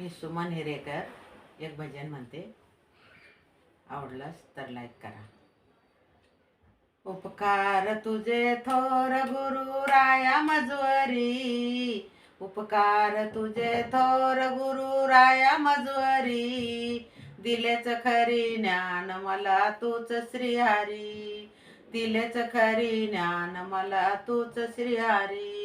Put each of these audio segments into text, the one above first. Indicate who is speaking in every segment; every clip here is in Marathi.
Speaker 1: मी सुमन हिरेकर एक भजन म्हणते. आवडलास तर लाईक करा. उपकार तुझे थोर गुरु राया मजवरी. उपकार तुझे थोर गुरु राया मजवरी. दिलेच खरी ज्ञान मला तूच श्रीहारी. दिलेच खरी ज्ञान मला तूच श्रीहारी.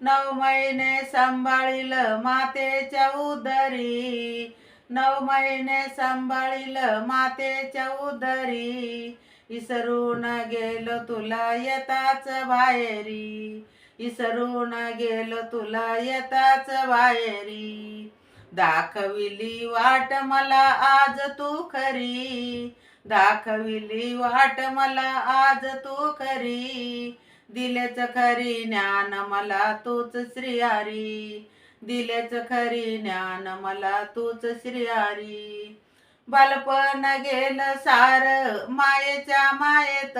Speaker 1: नऊ महिने सांभाळील मातेच्या उदरी. नऊ महिने सांभाळील मातेच्या उदरी. इसरून गेलो तुला येताच बाहेरी. इसरून गेलो तुला येताच बाहेरी. दाखविली वाट मला आज तू खरी. दाखविली वाट मला आज तू खरी. दिलेच खरी ज्ञान मला तूच श्रीहारी. दिलेच खरी ज्ञान मला तूच श्रीहारी. बालपण गेल सार मायेच्या मायेत.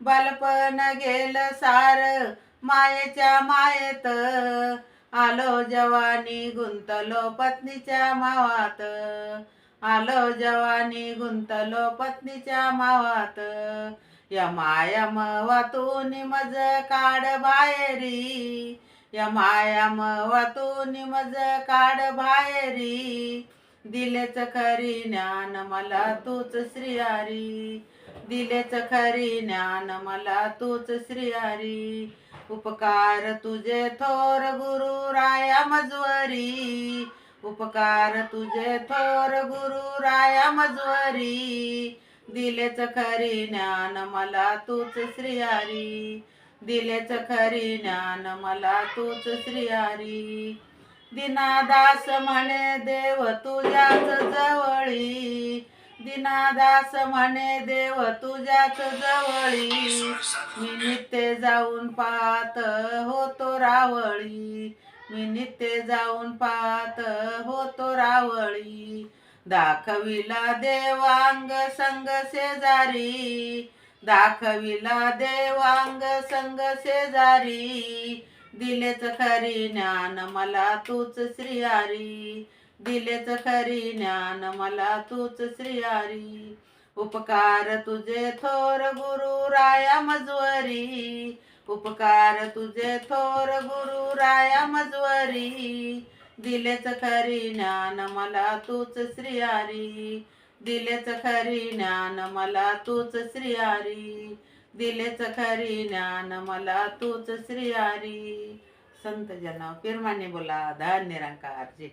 Speaker 1: बालपण गेल सार मायेच्या मायेत. आलो जवानी गुंतलो पत्नीच्या मावात. आलो जवानी गुंतलो पत्नीच्या मावात. या माया मवातून मज काढ बाहेरी. या माया मवातून मज काढ बाहेरी. दिलेच खरी ज्ञान मला तूच श्रीहारी. दिलेच खरी ज्ञान मला तूच श्रीहारी. उपकार तुझे थोर गुरु राया मजवरी. उपकार तुझे थोर गुरु राया मजवरी. दिलेच खरी ज्ञान मला तूच श्रीहरी. दिलेच खरी ज्ञान मला तूच श्रीहारी. दिनादास म्हणे देव तुझ्याच जवळी. दिनादास म्हणे देव तुझ्याच जवळी. मी नित्य जाऊन पाहत होतो रावळी. मी नित्य जाऊन पाहत होतो रावळी. दाखविला देवांग संग शेजारी. दाखविला देवांग संग शेजारी. दिलेच खरी ज्ञान मला तूच श्रीहारी. दिलेच खरी ज्ञान मला तूच श्रीहारी. उपकार तुझे थोर गुरु राया मजवरी. उपकार तुझे थोर गुरु राया मजवरी. दिलेच खरी ज्ञान मला तूच श्रीहरी. दिलेच खरी ज्ञान मला तूच श्रीहरी. दिलेच खरी ज्ञान मला तूच श्रीहरी. संत जन पिरमाने बोला धन निरंकार जी